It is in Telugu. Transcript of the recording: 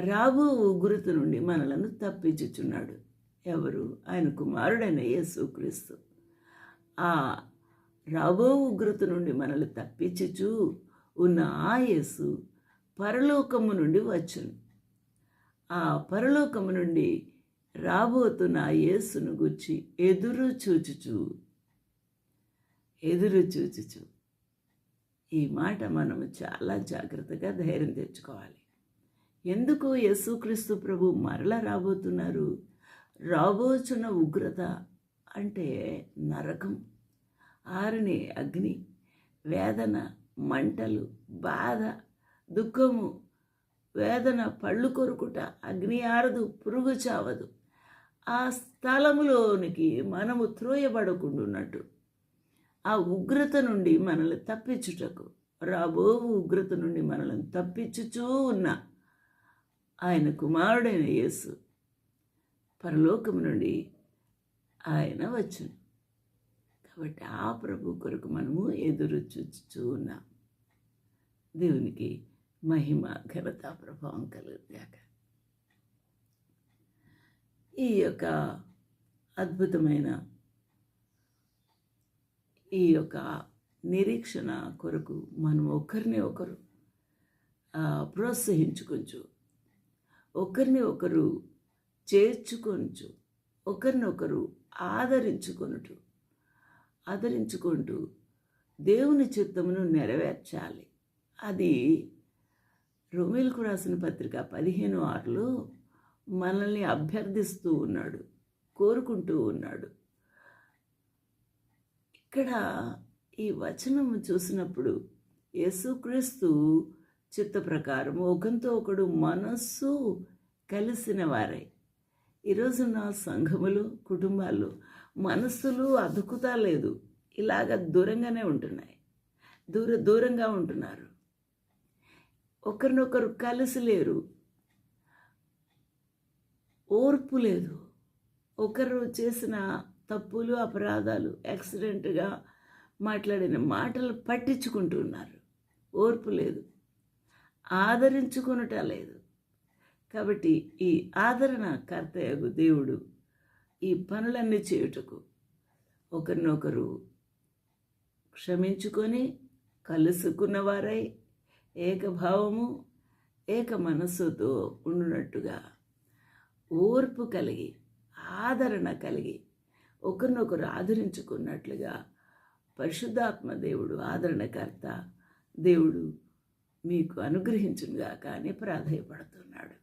రాబో ఉగ్రత నుండి మనలను తప్పించుచున్నాడు. ఎవరు? ఆయన కుమారుడైన యేసుక్రీస్తు ఆ రాబో ఉగ్రత నుండి మనల్ని తప్పించుచు ఉన్న ఆ యేసు పరలోకము నుండి వచ్చును. ఆ పరలోకము నుండి రాబోతున్న ఆ యేసును గుచ్చి ఎదురు చూచుచు ఎదురు చూచుచు ఈ మాట మనము చాలా జాగ్రత్తగా ధైర్యం తెచ్చుకోవాలి. ఎందుకు యేసుక్రీస్తు ప్రభు మరల రాబోతున్నారు? రాబోచున్న ఉగ్రత అంటే నరకం ఆరుని అగ్ని వేదన మంటలు బాధ దుఃఖము. వేదన పళ్ళు కొరుకుట అగ్ని ఆరదు పురుగు చావదు. ఆ స్థలములోనికి మనము త్రోయబడకుండున్నట్టు ఆ ఉగ్రత నుండి మనల్ని తప్పించుటకు రాబో ఉగ్రత నుండి మనల్ని తప్పించుచూ ఉన్న ఆయన కుమారుడైన యేసు పరలోకం నుండి ఆయన వచ్చును. కాబట్టి ఆ ప్రభు కొరకు మనము ఎదురు చూచుచూ ఉన్నాం. దేవునికి మహిమ ఘనత ప్రభావం కలుగుతాక ఈ యొక్క అద్భుతమైన ఈ యొక్క నిరీక్షణ కొరకు మనం ఒకరిని ఒకరు ప్రోత్సహించుకొంచు. ఒకరిని ఒకరు చేర్చుకొనుచు ఒకరినొకరు ఆదరించుకొనుట ఆదరించుకుంటూ దేవుని చిత్తమును నెరవేర్చాలి. అది రోమిల్కు రాసిన పత్రిక పదిహేను ఆరులో మనల్ని అభ్యర్థిస్తూ ఉన్నాడు కోరుకుంటూ ఉన్నాడు. ఇక్కడ ఈ వచనము చూసినప్పుడు యేసుక్రీస్తు చిత్త ప్రకారం ఒకరితో ఒకడు మనస్సు కలిసిన వారే. ఈరోజు నా సంఘములు కుటుంబాలు మనస్సులు అదుకుతా లేదు. ఇలాగ దూరంగానే ఉంటున్నాయి. దూర దూరంగా ఉంటున్నారు. ఒకరినొకరు కలిసి లేరు. ఓర్పు లేదు. ఒకరు చేసిన తప్పులు అపరాధాలు యాక్సిడెంట్గా మాట్లాడిన మాటలు పట్టించుకుంటున్నారు ఓర్పు లేదు. ఆదరించుకొనుట లేదు. కాబట్టి ఈ ఆదరణ కర్తయగు దేవుడు ఈ పనులన్నీ చేయుటకు ఒకరినొకరు క్షమించుకొని కలుసుకున్నవారై ఏకభావము ఏక మనస్సుతో ఉండునట్టుగా ఓర్పు కలిగి ఆదరణ కలిగి ఒకరినొకరు ఆదరించుకున్నట్లుగా పరిశుద్ధాత్మ దేవుడు ఆదరణకర్త దేవుడు మీకు అనుగ్రహించునుగా కానీ ప్రాధాయపడుతున్నాడు.